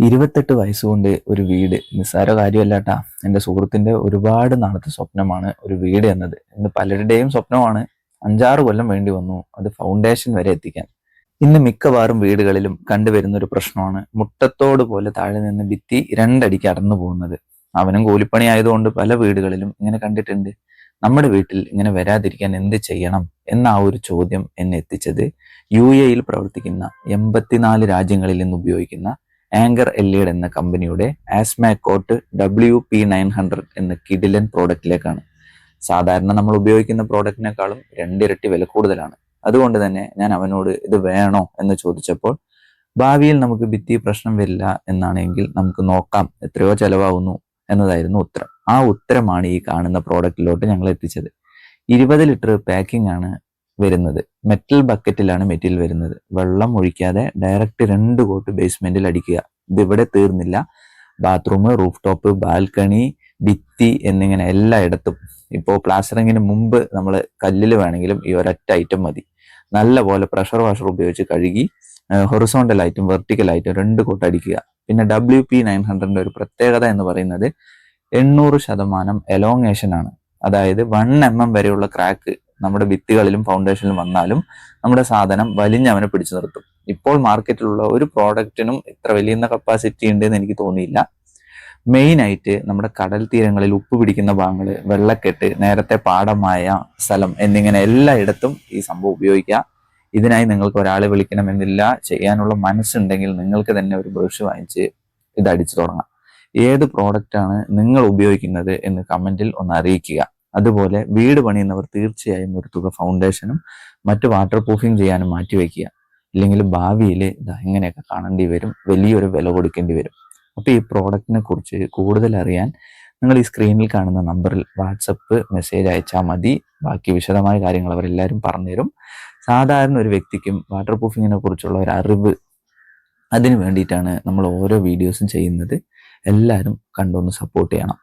ഇരുപത്തെട്ട് വയസ്സുകൊണ്ട് ഒരു വീട്. നിസ്സാര കാര്യമല്ലാട്ടാ. എന്റെ സുഹൃത്തിന്റെ ഒരുപാട് നാളത്തെ സ്വപ്നമാണ് ഒരു വീട് എന്നത്. ഇന്ന് പലരുടെയും സ്വപ്നമാണ് അഞ്ചാറ് കൊല്ലം വേണ്ടി വന്നു അത് ഫൗണ്ടേഷൻ വരെ എത്തിക്കാൻ. ഇന്ന് മിക്കവാറും വീടുകളിലും കണ്ടുവരുന്ന ഒരു പ്രശ്നമാണ് മുട്ടത്തോട് പോലെ താഴെ നിന്ന് ഭിത്തി രണ്ടടിക്ക് അടന്നു പോകുന്നത്. അവനും കൂലിപ്പണി ആയതുകൊണ്ട് പല വീടുകളിലും ഇങ്ങനെ കണ്ടിട്ടുണ്ട്. നമ്മുടെ വീട്ടിൽ ഇങ്ങനെ വരാതിരിക്കാൻ എന്ത് ചെയ്യണം എന്ന ആ ഒരു ചോദ്യം എന്നെ എത്തിച്ചത്. യു എയിൽ പ്രവർത്തിക്കുന്ന എൺപത്തിനാല് രാജ്യങ്ങളിൽ നിന്ന് ഉപയോഗിക്കുന്ന ആങ്കർ എല്ലിഡ് എന്ന കമ്പനിയുടെ ആസ്മാക്കോട്ട് ഡബ്ല്യു പി നയൻ ഹൺഡ്രഡ് എന്ന കിഡിലൻ പ്രോഡക്റ്റിലേക്കാണ്. സാധാരണ നമ്മൾ ഉപയോഗിക്കുന്ന പ്രോഡക്റ്റിനേക്കാളും രണ്ടിരട്ടി വില കൂടുതലാണ്. അതുകൊണ്ട് തന്നെ ഞാൻ അവനോട് ഇത് വേണോ എന്ന് ചോദിച്ചപ്പോൾ ഭാവിയിൽ നമുക്ക് ഭിത്തി പ്രശ്നം വരില്ല എന്നാണെങ്കിൽ നമുക്ക് നോക്കാം എത്രയോ ചെലവാകുന്നു എന്നതായിരുന്നു ഉത്തരം. ആ ഉത്തരമാണ് ഈ കാണുന്ന പ്രോഡക്റ്റിലോട്ട് ഞങ്ങൾ എത്തിച്ചത്. ഇരുപത് ലിറ്റർ പാക്കിംഗ് ആണ് വരുന്നത്. മെറ്റൽ ബക്കറ്റിലാണ് മെറ്റീരിയൽ വരുന്നത്. വെള്ളം ഒഴിക്കാതെ ഡയറക്റ്റ് രണ്ട് കോട്ട് ബേസ്മെന്റിൽ അടിക്കുക. ഇതിവിടെ തീർന്നില്ല. ബാത്റൂം റൂഫ് ടോപ്പ് ബാൽക്കണി ഭിത്തി എന്നിങ്ങനെ എല്ലായിടത്തും. ഇപ്പോൾ പ്ലാസ്റ്ററിങ്ങിന് മുമ്പ് നമ്മൾ കല്ലിൽ വേണമെങ്കിലും ഈ ഒരൊറ്റ ഐറ്റം മതി. നല്ല പോലെ പ്രഷർ വാഷർ ഉപയോഗിച്ച് കഴുകി ഹൊറിസോണ്ടൽ ആയിട്ടും വെർട്ടിക്കൽ ആയിട്ടും രണ്ട് കോട്ട് അടിക്കുക. പിന്നെ ഡബ്ല്യു പി നയൻ ഹൺഡ്രഡിന്റെ ഒരു പ്രത്യേകത എന്ന് പറയുന്നത് എണ്ണൂറ് ശതമാനം എലോങ്ങേഷൻ ആണ്. അതായത് വൺ എം എം വരെയുള്ള ക്രാക്ക് നമ്മുടെ ഭിത്തികളിലും ഫൗണ്ടേഷനിലും വന്നാലും നമ്മുടെ സാധനം വലിഞ്ഞ് അവനെ പിടിച്ചു നിർത്തും. ഇപ്പോൾ മാർക്കറ്റിലുള്ള ഒരു പ്രോഡക്റ്റിനും ഇത്ര വലിയ കപ്പാസിറ്റി ഉണ്ടെന്ന് എനിക്ക് തോന്നിയില്ല. മെയിൻ ആയിട്ട് നമ്മുടെ കടൽ തീരങ്ങളിൽ ഉപ്പ് പിടിക്കുന്ന ഭാഗങ്ങൾ വെള്ളക്കെട്ട് നേരത്തെ പാടമായ സ്ഥലം എന്നിങ്ങനെ എല്ലായിടത്തും ഈ സംഭവം ഉപയോഗിക്കുക. ഇതിനായി നിങ്ങൾക്ക് ഒരാളെ വിളിക്കണമെന്നില്ല. ചെയ്യാനുള്ള മനസ്സുണ്ടെങ്കിൽ നിങ്ങൾക്ക് തന്നെ ഒരു ബ്രഷ് വാങ്ങിച്ച് ഇത് അടിച്ചു തുടങ്ങാം. ഏത് പ്രോഡക്റ്റാണ് നിങ്ങൾ ഉപയോഗിക്കുന്നത് എന്ന് കമന്റിൽ ഒന്ന് അറിയിക്കുക. അതുപോലെ വീട് പണിയുന്നവർ തീർച്ചയായും ഒരു തുക ഫൗണ്ടേഷനും മറ്റു വാട്ടർ പ്രൂഫിങ് ചെയ്യാനും മാറ്റിവെക്കുക ഇല്ലെങ്കിൽ ഭാവിയിൽ ഇത് എങ്ങനെയൊക്കെ കാണേണ്ടി വരും. വലിയൊരു വില കൊടുക്കേണ്ടി വരും. അപ്പോൾ ഈ പ്രോഡക്റ്റിനെ കുറിച്ച് കൂടുതൽ അറിയാൻ നിങ്ങൾ ഈ സ്ക്രീനിൽ കാണുന്ന നമ്പറിൽ വാട്സപ്പ് മെസ്സേജ് അയച്ചാൽ മതി. ബാക്കി വിശദമായ കാര്യങ്ങൾ അവരെല്ലാവരും പറഞ്ഞുതരും. സാധാരണ ഒരു വ്യക്തിക്കും വാട്ടർ പ്രൂഫിങ്ങിനെ കുറിച്ചുള്ള ഒരു അറിവ് അതിന് വേണ്ടിയിട്ടാണ് നമ്മൾ ഓരോ വീഡിയോസും ചെയ്യുന്നത്. എല്ലാവരും കണ്ടൊന്ന് സപ്പോർട്ട് ചെയ്യണം.